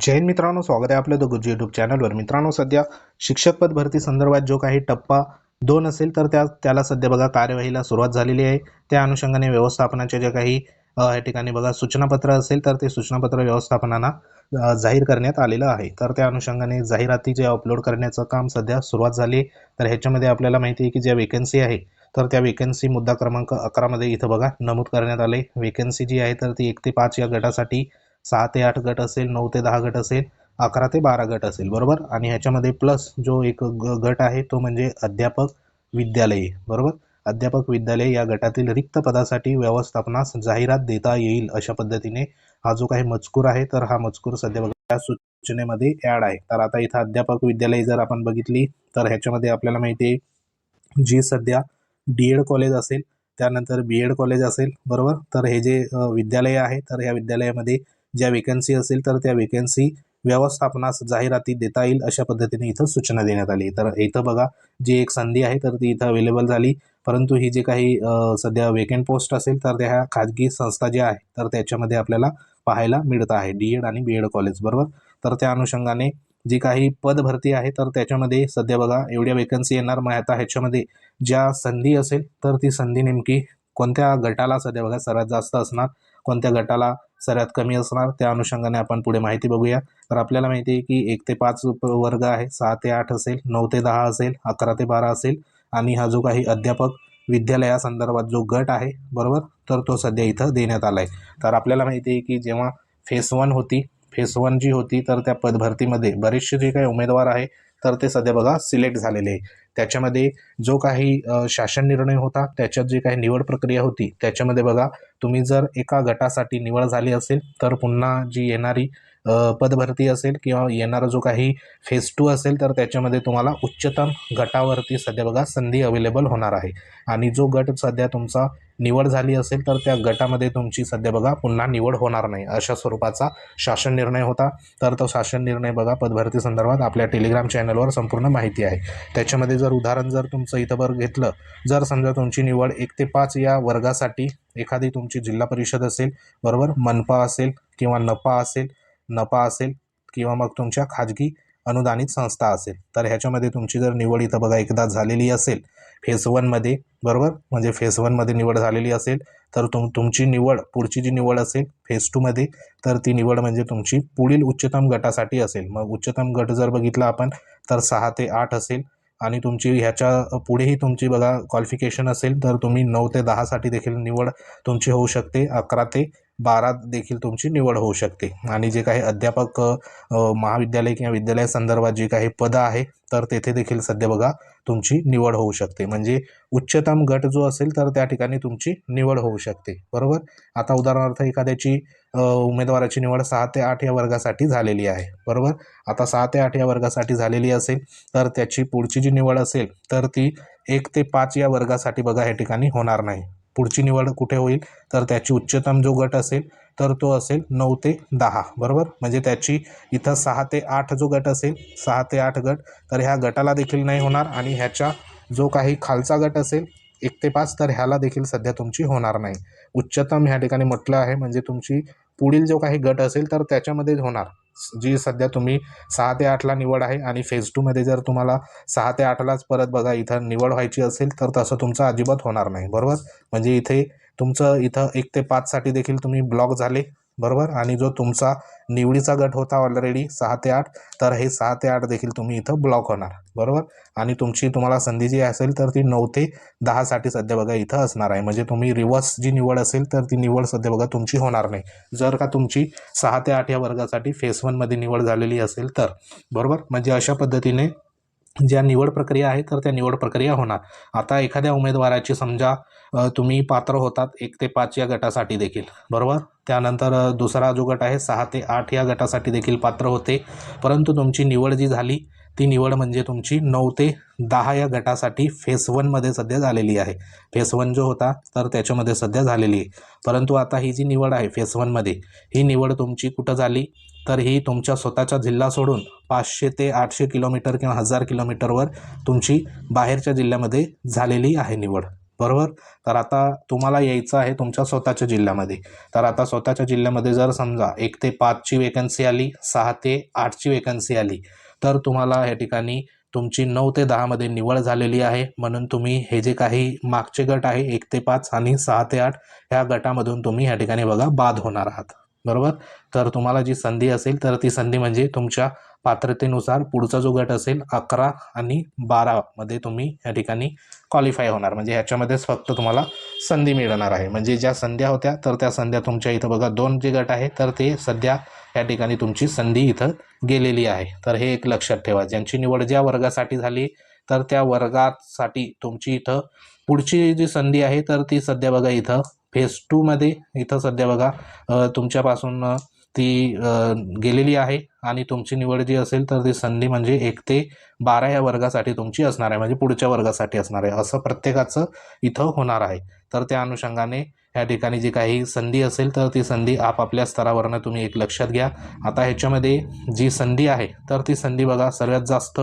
जैन मित्रांनो स्वागत आहे आपलं द गुरुजी युट्यूब चॅनलवर मित्रांनो सध्या शिक्षक पद भरती संदर्भात जो काही टप्पा दोन असेल तर त्या त्याला सध्या बघा कार्यवाहीला सुरुवात झालेली आहे. त्या अनुषंगाने व्यवस्थापनाच्या ज्या काही या ठिकाणी बघा सूचनापत्र असेल तर ते सूचनापत्र व्यवस्थापनांना जाहीर करण्यात आलेलं आहे. तर त्या अनुषंगाने जाहिराती जे अपलोड करण्याचं काम सध्या सुरुवात झाली तर ह्याच्यामध्ये आपल्याला माहिती आहे की ज्या वेकन्सी आहे तर त्या वेकन्सी मुद्दा क्रमांक अकरामध्ये इथं बघा नमूद करण्यात आले वेकन्सी जी आहे तर ती एक ते पाच या गटासाठी सहा ते आठ गट असेल नऊ ते दहा गट असेल अकरा ते बारा गट असेल बरोबर? आणि ह्याच्यामध्ये प्लस जो एक ग गट आहे तो म्हणजे अध्यापक विद्यालये बरोबर? अध्यापक विद्यालय या गटातील रिक्त पदासाठी व्यवस्थापनास जाहिरात देता येईल अशा पद्धतीने हा जो काही मजकूर आहे तर हा मजकूर सध्या बघा सूचनेमध्ये ॲड आहे. तर आता इथं अध्यापक विद्यालय जर आपण बघितली तर ह्याच्यामध्ये आपल्याला माहिती आहे जी सध्या डी एड कॉलेज असेल त्यानंतर बी एड कॉलेज असेल बरोबर? तर हे जे विद्यालय आहे तर ह्या विद्यालयामध्ये ज्या वेकन्सी असेल तर त्या वेकन्सी व्यवस्थापनास जाहिराती देता येईल अशा पद्धतीने इथं सूचना देण्यात आली. तर इथं बघा जी एक संधी आहे तर ती इथं अवेलेबल झाली. परंतु ही जी काही सध्या वेकेंट पोस्ट असेल तर त्या ह्या खाजगी संस्था ज्या आहे तर त्याच्यामध्ये आपल्याला पाहायला मिळत आहे. डी एड आणि बी एड कॉलेज बरोबर? तर त्या अनुषंगाने जी काही पद भरती आहे तर त्याच्यामध्ये सध्या बघा एवढ्या वेकन्सी येणार. मग आता ह्याच्यामध्ये ज्या संधी असेल तर ती संधी नेमकी कोणत्या गटाला सध्या बघा सर्वात जास्त असणार? कोणत्या गटाला सर्वात कमी असणार. त्या अनुषंगाने आपण पुढे माहिती बघूया. तर आपल्याला माहिती आहे की एक ते पाच वर्ग आहे. सहा ते आठ असेल नऊ ते दहा असेल अकरा ते बारा असेल आणि हा जो काही अध्यापक विद्यालयासंदर्भात जो गट आहे बरोबर? तर तो सध्या इथं देण्यात आला आहे तर आपल्याला माहिती आहे की जेव्हा फेस वन होती फेस वन जी होती तर त्या पदभरतीमध्ये बरेचसे जे काही उमेदवार आहे तर ते सध्या बघा सिलेक्ट झालेले आहे. त्याच्यामध्ये जो काही शासन निर्णय होता त्याच्यात जी काही निवड प्रक्रिया होती त्याच्यामध्ये बघा तुम्ही जर एका गटासाठी निवड झाली असेल तर पुन्हा जी येणारी पदभरती असेल किंवा येणारा जो काही फेज टू असेल तर त्याच्यामध्ये तुम्हाला उच्चतम गटावरती सध्या बघा संधी अवेलेबल होणार आहे. आणि जो गट सध्या तुमचा निवड झाली असेल तर त्या गटामध्ये तुमची सध्या बघा पुन्हा निवड होणार नाही अशा स्वरूपाचा शासन निर्णय होता. तर तो शासन निर्णय बघा पदभरती संदर्भात आपल्या टेलिग्राम चॅनलवर संपूर्ण माहिती आहे. त्याच्यामध्ये जर उदाहरण जर तुमचं इथं बरं घेतलं जर समजा तुमची निवड एक ते पाच या वर्गासाठी एखादी तुमची जिल्हा परिषद असेल बरोबर? मनपा असेल किंवा नपा असेल नपा असेल किंवा मग तुमच्या खाजगी अनुदानित संस्था असेल. तर ह्याच्यामध्ये तुमची जर निवड इथं बघा एकदा झालेली असेल फेस वनमध्ये बरोबर? म्हणजे फेस वनमध्ये निवड झालेली असेल तर तुम तुमची निवड पुढची जी निवड असेल फेस टूमध्ये तर ती निवड म्हणजे तुमची पुढील उच्चतम गटासाठी असेल. मग उच्चतम गट जर बघितला आपण तर सहा ते आठ असेल. आणि तुमची ह्याच्या पुढेही तुमची बघा क्वालिफिकेशन असेल तर तुम्ही नऊ ते दहासाठी देखील निवड तुमची होऊ शकते. अकरा ते बारात देखील तुमची निवड होऊ शकते. आणि जे काही अध्यापक महाविद्यालय किंवा विद्यालय संदर्भात जी काही पदं आहे तर तेथे देखील सध्या बघा तुमची निवड होऊ शकते. म्हणजे उच्चतम गट जो असेल तर त्या ठिकाणी तुमची निवड होऊ शकते. बरोबर? आता उदाहरणार्थ एखाद्याची उमेदवाराची निवड सहा ते आठ या वर्गासाठी झालेली आहे. बरोबर? आता सहा ते आठ या वर्गासाठी झालेली असेल तर त्याची पुढची जी निवड असेल तर ती एक ते पाच या वर्गासाठी बघा या ठिकाणी होणार नाही. पुढची निवड कुठे होईल? तर त्याची उच्चतम जो गट असेल तर तो असेल नऊ ते दहा बरोबर? म्हणजे त्याची इथं सहा ते आठ जो गट असेल सहा ते आठ गट तर ह्या गटाला देखील नाही होणार आणि ह्याच्या जो काही खालचा गट असेल एक ते पाच तर ह्याला देखील सध्या तुमची होणार नाही. उच्चतम ह्या ठिकाणी म्हटलं आहे म्हणजे तुमची पुढील जो काही गट असेल तर त्याच्यामध्ये होणार. जी सध्या तुम्ही सहा ते आठला निवड आहे आणि फेज टूमध्ये जर तुम्हाला सहा ते आठलाच परत बघा इथं निवड व्हायची असेल तर तसं तुमचं अजिबात होणार नाही बरोबर? म्हणजे इथे तुमचं इथं एक ते पाचसाठी देखील तुम्ही ब्लॉक झाले. बरोबर? आणि जो तुमचा निवडीचा गट होता ऑलरेडी सहा ते आठ तर हे सहा ते आठ देखील तुम्ही इथं ब्लॉक होणार. बरोबर? आणि तुमची तुम्हाला संधी जी असेल तर ती नऊ ते दहासाठी सध्या बघा इथं असणार आहे. म्हणजे तुम्ही रिवर्स जी निवड असेल तर ती निवड सध्या बघा तुमची होणार नाही. जर का तुमची सहा ते आठ या वर्गासाठी फेस वनमध्ये निवड झालेली असेल तर. बरोबर? म्हणजे अशा पद्धतीने ज्या निवड प्रक्रिया आहेत तर त्या निवड प्रक्रिया होणार. आता एखाद्या उमेदवाराची समजा तुम्ही पात्र होतात एक ते पाच या गटासाठी देखील बरोबर? त्यानंतर दुसरा जो गट आहे सहा ते आठ या गटासाठी देखील पात्र होते. परंतु तुमची निवड जी झाली ती निवड म्हणजे तुमची नऊ ते दहा या गटासाठी फेस वनमध्ये सध्या झालेली आहे. फेस वन जो होता तर त्याच्यामध्ये सध्या झालेली आहे. परंतु आता ही जी निवड आहे फेस वनमध्ये ही निवड तुमची कुठं झाली? तर ही तुमच्या स्वतःच्या जिल्हा सोडून पाचशे ते आठशे किलोमीटर किंवा हजार किलोमीटरवर तुमची बाहेरच्या जिल्ह्यामध्ये झालेली आहे निवड. बरोबर? तर आता तुम्हाला यायचं आहे तुमच्या स्वतःच्या जिल्ह्यामध्ये. तर आता स्वतःच्या जिल्ह्यामध्ये जर समजा एक ते पाचची वेकन्सी आली सहा ते आठची वेकन्सी आली तर तुम्हाला या ठिकाणी तुमची नऊ ते दहामध्ये निवड झालेली आहे. म्हणून तुम्ही हे जे काही मागचे गट आहे एक ते पाच आणि सहा ते आठ ह्या गटामधून तुम्ही या ठिकाणी बघा बाद होणार आहात. बरोबर? तर तुम्हाला जी संधी असेल तर ती संधी म्हणजे तुमच्या पात्रतेनुसार पुढचा जो गट असेल अकरा आणि बारामध्ये तुम्ही या ठिकाणी क्वालिफाय होणार. म्हणजे ह्याच्यामध्येच फक्त तुम्हाला संधी मिळणार आहे. म्हणजे ज्या संध्या होत्या तर त्या संध्या तुमच्या इथं बघा दोन जे गट आहे तर ते सध्या या ठिकाणी तुमची संधी इथं गेलेली आहे. तर हे एक लक्षात ठेवा. ज्यांची निवड ज्या वर्गासाठी झाली तर त्या वर्गासाठी तुमची इथं पुढची जी संधी आहे तर ती सध्या बघा इथं फेज टूमध्ये इथं सध्या बघा तुमच्यापासून ती गेलेली आहे आणि तुमची निवड जी असेल तर ती संधी म्हणजे एक ते बारा या वर्गासाठी तुमची असणार आहे म्हणजे पुढच्या वर्गासाठी असणार आहे असं प्रत्येकाचं इथं होणार आहे. तर त्या अनुषंगाने या ठिकाणी जी काही संधी असेल तर ती संधी आपापल्या स्तरावरनं तुम्ही एक लक्षात घ्या. आता ह्याच्यामध्ये जी संधी आहे तर ती संधी बघा सर्वात जास्त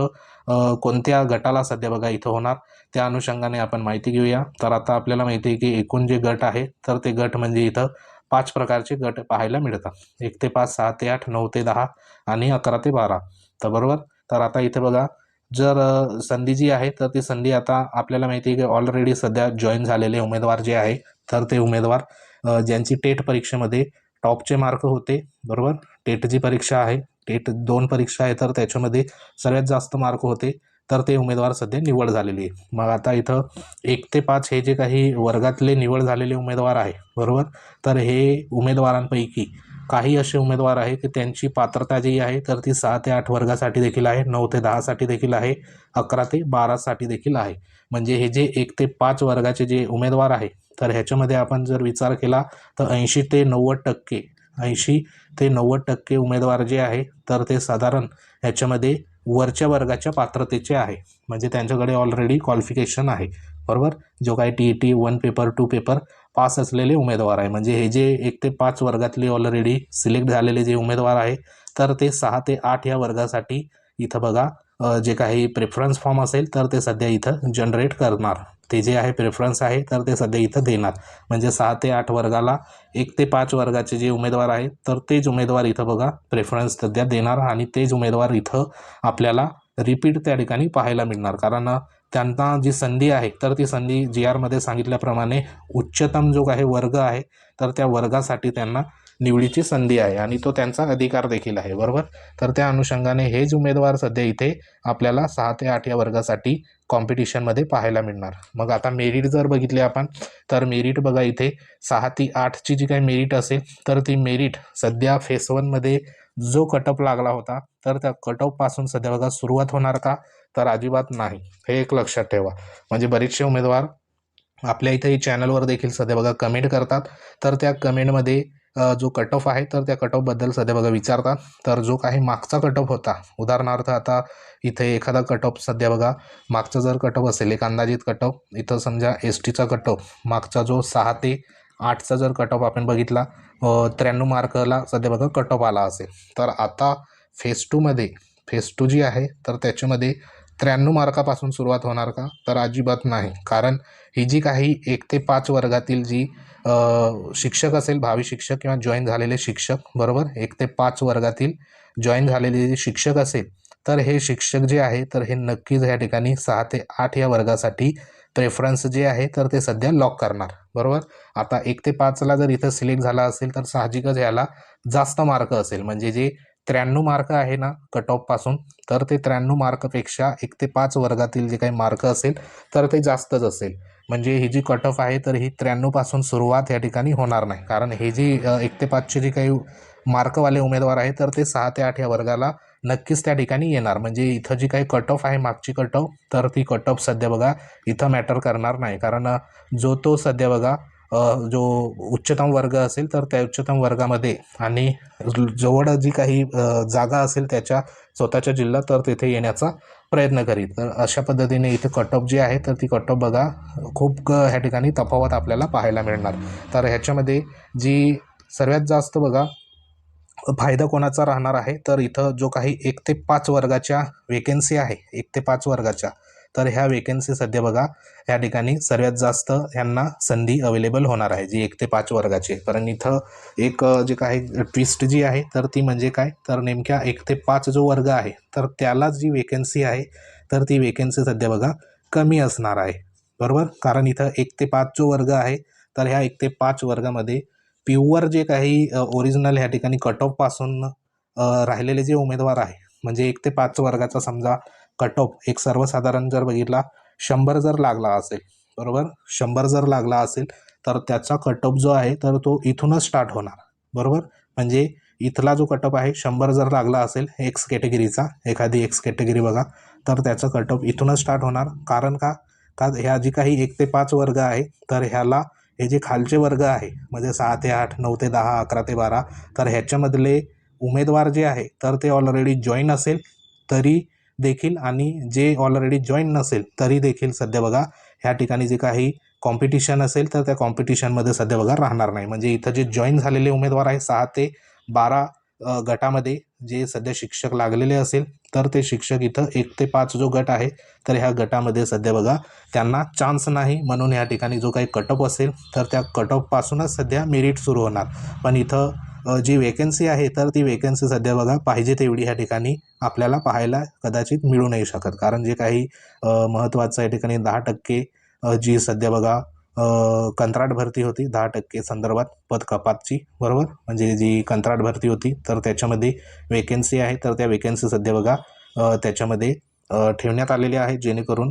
कोणत्या गटाला सध्या बघा इथं होणार? त्या अनुषंगाने आपण माहिती घेऊया. तर आता आपल्याला माहिती आहे की एकूण जे गट आहे तर ते गट म्हणजे इथं पाच प्रकारचे गट पाहायला मिळतात. एक ते पाच सहा ते आठ नऊ ते दहा आणि अकरा ते बारा. तर बरोबर? तर आता इथे बघा जर संधी जी आहे तर ती संधी आता आपल्याला माहिती आहे की ऑलरेडी सध्या जॉईन झालेले उमेदवार जे आहे तर ते उमेदवार ज्यांची टेट परीक्षेमध्ये टॉपचे मार्क होते बरोबर? टेट जी परीक्षा आहे टेट दोन परीक्षा आहे तर त्याच्यामध्ये सगळ्यात जास्त मार्क होते तर ते उमेदवार सध्या निवड झालेली आहे. मग आता इथं एक ते पाच हे जे काही वर्गातले निवड झालेले उमेदवार आहे बरोबर? तर हे उमेदवारांपैकी काही असे उमेदवार आहे की त्यांची पात्रता जी आहे तर ती सहा ते आठ वर्गासाठी देखील आहे नऊ ते दहासाठी देखील आहे अकरा ते बारासाठी देखील आहे. म्हणजे हे जे एक ते पाच वर्गाचे जे उमेदवार आहे तर ह्याच्यामध्ये आपण जर विचार केला तर ऐंशी ते नव्वद टक्के ऐंशी ते नव्वद टक्के उमेदवार जे आहे तर ते साधारण ह्याच्यामध्ये वरच्या वर्गाच्या पात्रतेचे आहे. म्हणजे त्यांच्याकडे ऑलरेडी क्वालिफिकेशन आहे. बरोबर? जो काय T E T one paper two paper pass असलेले उमेदवार आहे. म्हणजे हे जे एक ते पाच वर्गातले ऑलरेडी सिलेक्ट झालेले जे उमेदवार आहे तर ते सहा ते आठ या वर्गासाठी इथं बघा जे काही प्रेफरन्स फॉर्म असेल तर ते सध्या इथं जनरेट करणार. ते जे आहे प्रेफरन्स आहे तर ते सध्या इथं देणार. म्हणजे सहा ते आठ वर्गाला एक ते पाच वर्गाचे जे उमेदवार आहेत तर तेच उमेदवार इथं बघा प्रेफरन्स सध्या देणार आणि तेच उमेदवार इथं आपल्याला रिपीट त्या ठिकाणी पाहायला मिळणार. कारण त्यांना जी संधी आहे तर ती संधी जी आरमध्ये सांगितल्याप्रमाणे उच्चतम जो काही वर्ग आहे तर त्या वर्गासाठी त्यांना निवडीची संधी आहे आणि तो त्यांचा अधिकार देखील आहे बरोबर? तर त्या अनुषंगाने हेच उमेदवार सध्या इथे आपल्याला सहा ते आठ या वर्गासाठी कॉम्पिटिशनमध्ये पाहायला मिळणार. मग आता मेरिट जर बघितले आपण तर मेरिट बघा इथे सहा ते आठची जी काही मेरिट असेल तर ती मेरिट सध्या फेस वनमध्ये जो कटअप लागला होता तर त्या कटअपपासून सध्या बघा सुरुवात होणार का? तर अजिबात नाही. हे एक लक्षात ठेवा. म्हणजे बरेचसे उमेदवार आपल्या इथे चॅनलवर देखील सध्या बघा कमेंट करतात. तर त्या कमेंटमध्ये जो कट ऑफ आहे तर त्या कट ऑफबद्दल सध्या बघा विचारतात. तर जो काही मागचा कट ऑफ होता उदाहरणार्थ आता इथे एखादा कट ऑफ सध्या बघा मागचा जर कट ऑफ असेल एक अंदाजित कट ऑफ इथं समजा एस टीचा कट ऑफ मागचा जो सहा ते आठचा जर कट ऑफ आपण बघितला त्र्याण्णव मार्कला सध्या बघा कट ऑफ आला असेल. तर आता फेस टूमध्ये फेस टू जी आहे तर त्याच्यामध्ये त्र्याण्णव मार्कापासून सुरुवात होणार का? तर अजिबात नाही. कारण ही जी काही एक ते पाच वर्गातील जी शिक्षक असेल भावी शिक्षक किंवा जॉईन झालेले शिक्षक बरोबर? एक ते पाच वर्गातील जॉईन झालेले जे शिक्षक असेल तर हे शिक्षक जे आहे तर हे नक्कीच या ठिकाणी सहा ते आठ या वर्गासाठी प्रेफरन्स जे आहे तर ते सध्या लॉक करणार. बरोबर? आता एक ते पाचला जर इथं सिलेक्ट झाला असेल तर साहजिकच ह्याला जास्त मार्क असेल. म्हणजे जे त्र्याण्णव मार्क आहे ना कट ऑफपासून तर ते त्र्याण्णव मार्कपेक्षा एक ते पाच वर्गातील जे काही मार्क असेल तर ते जास्तच असेल. म्हणजे ही जी कट ऑफ आहे तर ही त्र्याण्णवपासून सुरुवात या ठिकाणी होणार नाही. कारण हे जी एक ते पाचचे जे काही मार्कवाले उमेदवार आहे तर ते सहा ते आठ या वर्गाला नक्कीच त्या ठिकाणी येणार. म्हणजे इथं जी काही कट ऑफ आहे मागची कट ऑफ तर ती कट ऑफ सध्या बघा इथं मॅटर करणार नाही. कारण जो तो सध्या बघा जो उच्चतम वर्ग असेल तर त्या उच्चतम वर्गामध्ये आणि जवळ जी काही जागा असेल त्याच्या स्वतःच्या जिल्हा तर तिथे येण्याचा प्रयत्न करीत तर अशा पद्धतीने इथे कट ऑफ जी आहे तर ती कट ऑफ बघा खूप ह्या ठिकाणी तफावत आपल्याला पाहायला मिळणार. तर ह्याच्यामध्ये जी सर्वात जास्त बघा फायदा कोणाचा राहणार आहे तर इथं जो काही एक ते पाच वर्गाच्या वेकेन्सी आहे एक ते पाच वर्गाच्या तर ह्या वेकेन्सी सध्या बघा ह्या ठिकाणी सर्वात जास्त ह्यांना संधी अवेलेबल होणार आहे जी एक ते पाच वर्गाची आहे. कारण इथं एक जे काही ट्विस्ट जी आहे तर ती म्हणजे काय? तर नेमक्या एक ते पाच जो वर्ग आहे तर त्याला जी वेकेन्सी आहे तर ती वेकेन्सी सध्या बघा कमी असणार आहे. बरोबर? कारण इथं एक ते पाच जो वर्ग आहे तर ह्या एक ते पाच वर्गामध्ये प्युअर जे काही ओरिजिनल ह्या ठिकाणी कट ऑफपासून राहिलेले जे उमेदवार आहे म्हणजे एक ते पाच वर्गाचा समजा कट ऑफ एक सर्वसाधारण जर बघितला शंभर जर लागला असेल बरोबर? शंभर जर लागला असेल तर त्याचा कट ऑफ जो आहे तर तो इथूनच स्टार्ट होणार बरोबर? म्हणजे इथला जो कट ऑफ आहे शंभर जर लागला असेल एक्स कॅटेगरीचा एखादी एक्स कॅटेगरी बघा तर त्याचा कट ऑफ इथूनच स्टार्ट होणार. कारण का? का ह्या जी काही एक ते पाच वर्ग आहे तर ह्याला हे जे खालचे वर्ग आहे म्हणजे सहा ते आठ नऊ ते दहा अकरा ते बारा तर ह्याच्यामधले उमेदवार जे आहे तर ते ऑलरेडी जॉईन असेल तरी देखील आणि जे ऑलरेडी जॉईन नसेल तरी देखील सध्या बघा ह्या ठिकाणी जे काही कॉम्पिटिशन असेल तर त्या कॉम्पिटिशनमध्ये सध्या बघा राहणार नाही. म्हणजे इथं जे जॉईन झालेले उमेदवार आहे सहा ते बारा गटामध्ये जे सध्या शिक्षक लागलेले असेल तर ते शिक्षक इथं एक ते पाच जो गट आहे तर ह्या गटामध्ये सध्या बघा त्यांना चान्स नाही. म्हणून ह्या ठिकाणी जो काही कटअप असेल तर त्या कटअपपासूनच सध्या मेरिट सुरू होणार. पण इथं जी वेकन्सी आहे तर ती वेकन्सी सध्या बघा पाहिजे तेवढी ह्या ठिकाणी आपल्याला पाहायला कदाचित मिळू नाही शकत. कारण जे काही महत्त्वाचं या ठिकाणी दहा टक्के जी सध्या बघा कंत्राट भरती होती दहा टक्के संदर्भात पद कपातची बरोबर? म्हणजे जी कंत्राट भरती होती तर त्याच्यामध्ये वेकेन्सी आहे तर त्या वेकेन्सी सध्या बघा त्याच्यामध्ये ठेवण्यात आलेली आहे जेणेकरून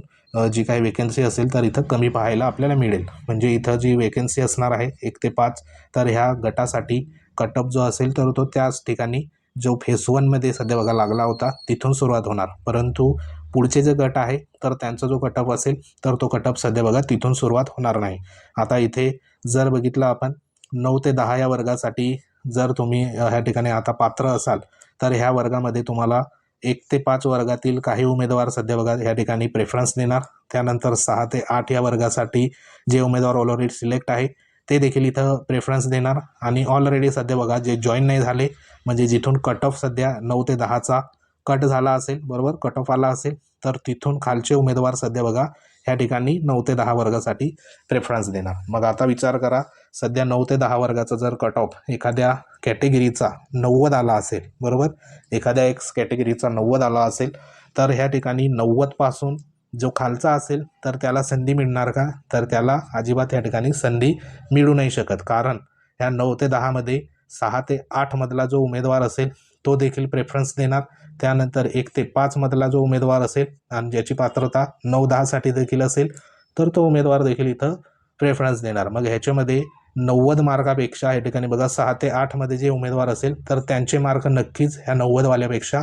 जी काही वेकेन्सी असेल तर इथं कमी पाहायला आपल्याला मिळेल. म्हणजे इथं जी वेकेन्सी असणार आहे एक ते पाच तर ह्या गटासाठी कटअप जो असेल तर तो त्याच ठिकाणी जो फेस वनमध्ये सध्या बघा लागला होता तिथून सुरुवात होणार. परंतु पुढचे जे गट आहे तर त्यांचा जो कटअप असेल तर तो कटअप सध्या बघा तिथून सुरुवात होणार नाही. आता इथे जर बघितलं आपण नऊ ते दहा या वर्गासाठी जर तुम्ही ह्या ठिकाणी आता पात्र असाल तर ह्या वर्गामध्ये तुम्हाला एक ते पाच वर्गातील काही उमेदवार सध्या बघा ह्या ठिकाणी प्रेफरन्स देणार. त्यानंतर सहा ते आठ या वर्गासाठी जे उमेदवार ऑलरेडी सिलेक्ट आहे ते देखील इथं प्रेफरन्स देणार. आणि ऑलरेडी सध्या बघा जे जॉईन नाही झाले म्हणजे जिथून कट ऑफ सध्या नऊ ते दहाचा कट झाला असेल बरोबर? कट ऑफ आला असेल तर तिथून खालचे उमेदवार सध्या बघा ह्या ठिकाणी नऊ ते दहा वर्गासाठी प्रेफरन्स देणार. मग आता विचार करा सध्या नऊ ते दहा वर्गाचा जर कट ऑफ एखाद्या कॅटेगरीचा नव्वद आला असेल बरोबर? एखाद्या एक्स कॅटेगरीचा नव्वद आला असेल तर ह्या ठिकाणी नव्वदपासून जो खालचा असेल तर त्याला संधी मिळणार का? तर त्याला अजिबात या ठिकाणी संधी मिळू नाही शकत. कारण ह्या नऊ ते दहामध्ये सहा ते आठमधला जो उमेदवार असेल तो देखील प्रेफरन्स देणार. त्यानंतर एक ते पाचमधला जो उमेदवार असेल आणि ज्याची पात्रता नऊ दहासाठी देखील असेल तर तो उमेदवार देखील इथं प्रेफरन्स देणार. मग ह्याच्यामध्ये नव्वद मार्कापेक्षा या ठिकाणी बघा सहा ते आठमध्ये जे उमेदवार असेल तर त्यांचे मार्क नक्कीच ह्या नव्वदवाल्यापेक्षा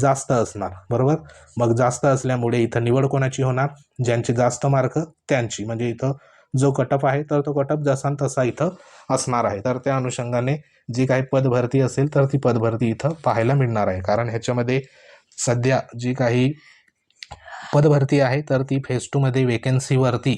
जास्त असणार. बरोबर? मग जास्त असल्यामुळे इथं निवड कोणाची होणार? ज्यांचे जास्त मार्क त्यांची. म्हणजे इथं जो कटअप आहे तर तो कटअप जसा तसा इथं असणार आहे. तर त्या अनुषंगाने जी काही पदभरती असेल तर ती पदभरती इथं पाहायला मिळणार आहे. कारण ह्याच्यामध्ये सध्या जी काही पदभरती आहे तर ती फेज टूमध्ये वेकेन्सीवरती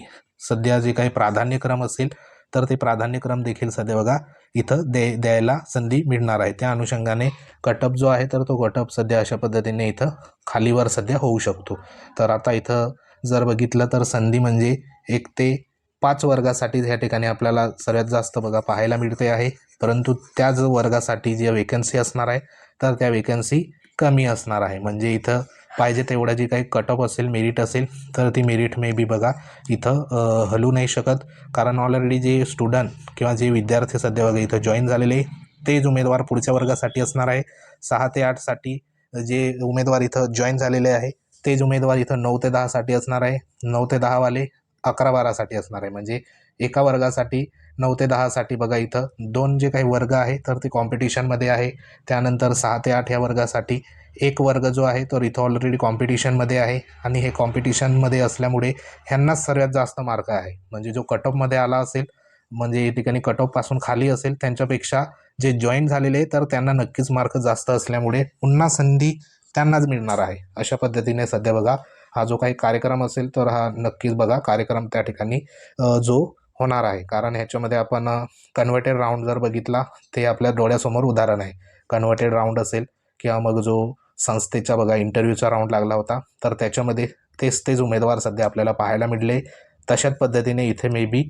सध्या जे काही प्राधान्यक्रम असेल तर ते प्राधान्यक्रम देखील सध्या बघा इथं दे द्यायला संधी मिळणार आहे. त्या अनुषंगाने कटअप जो आहे तर तो कटअप सध्या अशा पद्धतीने इथं खालीवर सध्या होऊ शकतो. तर आता इथं जर बघितलं तर संधी म्हणजे एक ते पाच वर्गासाठी ह्या ठिकाणी आपल्याला सर्वात जास्त बघा पाहायला मिळते आहे परंतु त्याच वर्गासाठी ज्या वेकन्सी असणार आहे तर त्या वेकन्सी कमी असणार आहे. म्हणजे इथं पाहिजे तेवढं जी काही कटअप असेल मेरिट असेल तर ती मेरिट मे बी बघा इथं हलू नाही शकत. कारण ऑलरेडी जे स्टुडंट किंवा जे विद्यार्थी सध्या बघा इथं जॉईन झालेले तेच उमेदवार पुढच्या वर्गासाठी असणार आहे. सहा ते आठसाठी जे उमेदवार इथं जॉईन झालेले आहे तेच उमेदवार इथं नऊ ते दहासाठी असणार आहे. नऊ ते दहावाले अकरा बारासाठी असणार आहे. म्हणजे एका वर्गासाठी नऊ ते दहासाठी बघा इथं. दोन जे काही वर्ग आहे तर ते कॉम्पिटिशनमध्ये आहे. त्यानंतर सहा ते आठ या वर्गासाठी एक वर्ग जो आहे तर इथं ऑलरेडी कॉम्पिटिशनमध्ये आहे. आणि हे कॉम्पिटिशनमध्ये असल्यामुळे ह्यांनाच सर्वात जास्त मार्क आहे. म्हणजे जो कटऑफमध्ये आला असेल म्हणजे या ठिकाणी कटऑफपासून खाली असेल त्यांच्यापेक्षा जे जॉईन झालेले तर त्यांना नक्कीच मार्क जास्त असल्यामुळे पुन्हा संधी त्यांनाच मिळणार आहे. अशा पद्धतीने सध्या बघा हा जो काही कार्यक्रम असेल तर हा नक्कीच बघा कार्यक्रम त्या ठिकाणी जो होणार आहे. कारण ह्याच्यामध्ये आपण कन्व्हर्टेड राऊंड जर बघितला ते आपल्या डोळ्यासमोर उदाहरण आहे. कन्व्हर्टेड राऊंड असेल किंवा मग जो संस्थेचा बघा इंटरव्ह्यूचा राऊंड लागला होता तर त्याच्यामध्ये तेच तेच उमेदवार सध्या आपल्याला पाहायला मिळले. तशाच पद्धतीने इथे मे बी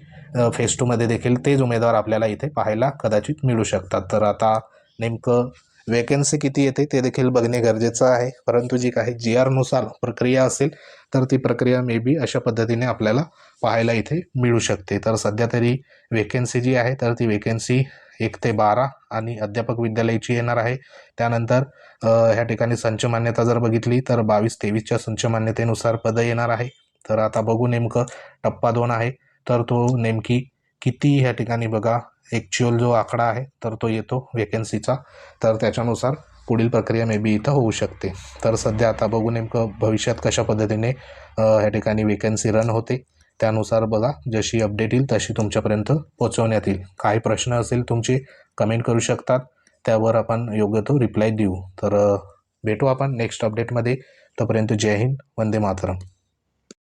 फेस टूमध्ये देखील तेच उमेदवार आपल्याला इथे पाहायला कदाचित मिळू शकतात. तर आता नेमकं वेकन्सी किती येते ते देखील बघणे गरजेचं आहे. परंतु जी काही जी आरनुसार प्रक्रिया असेल तर ती प्रक्रिया मे बी अशा पद्धतीने आपल्याला पाहायला इथे मिळू शकते. तर सध्या तरी वेकेन्सी जी आहे तर ती वेकेन्सी एक ते बारा आणि अध्यापक विद्यालयाची येणार आहे. त्यानंतर ह्या ठिकाणी संच मान्यता जर बघितली तर बावीस तेवीसच्या संच मान्यतेनुसार पदं येणार आहे. तर आता बघू नेमकं टप्पा दोन आहे तर तो नेमकी किती ह्या ठिकाणी बघा ॲक्च्युअल जो आकडा आहे तर तो येतो वेकन्सीचा तर त्याच्यानुसार पुढील प्रक्रिया मे बी इथं होऊ शकते. तर सध्या आता बघू नेमकं भविष्यात कशा पद्धतीने ह्या ठिकाणी वेकन्सी रन होते. त्यानुसार बघा जशी अपडेट येईल तशी तुमच्यापर्यंत पोहोचवण्यात येईल. काही प्रश्न असेल तुमचे कमेंट करू शकतात. त्यावर आपण योग्य तो रिप्लाय देऊ. तर भेटू आपण नेक्स्ट अपडेटमध्ये तोपर्यंत जय हिंद वंदे मातरम.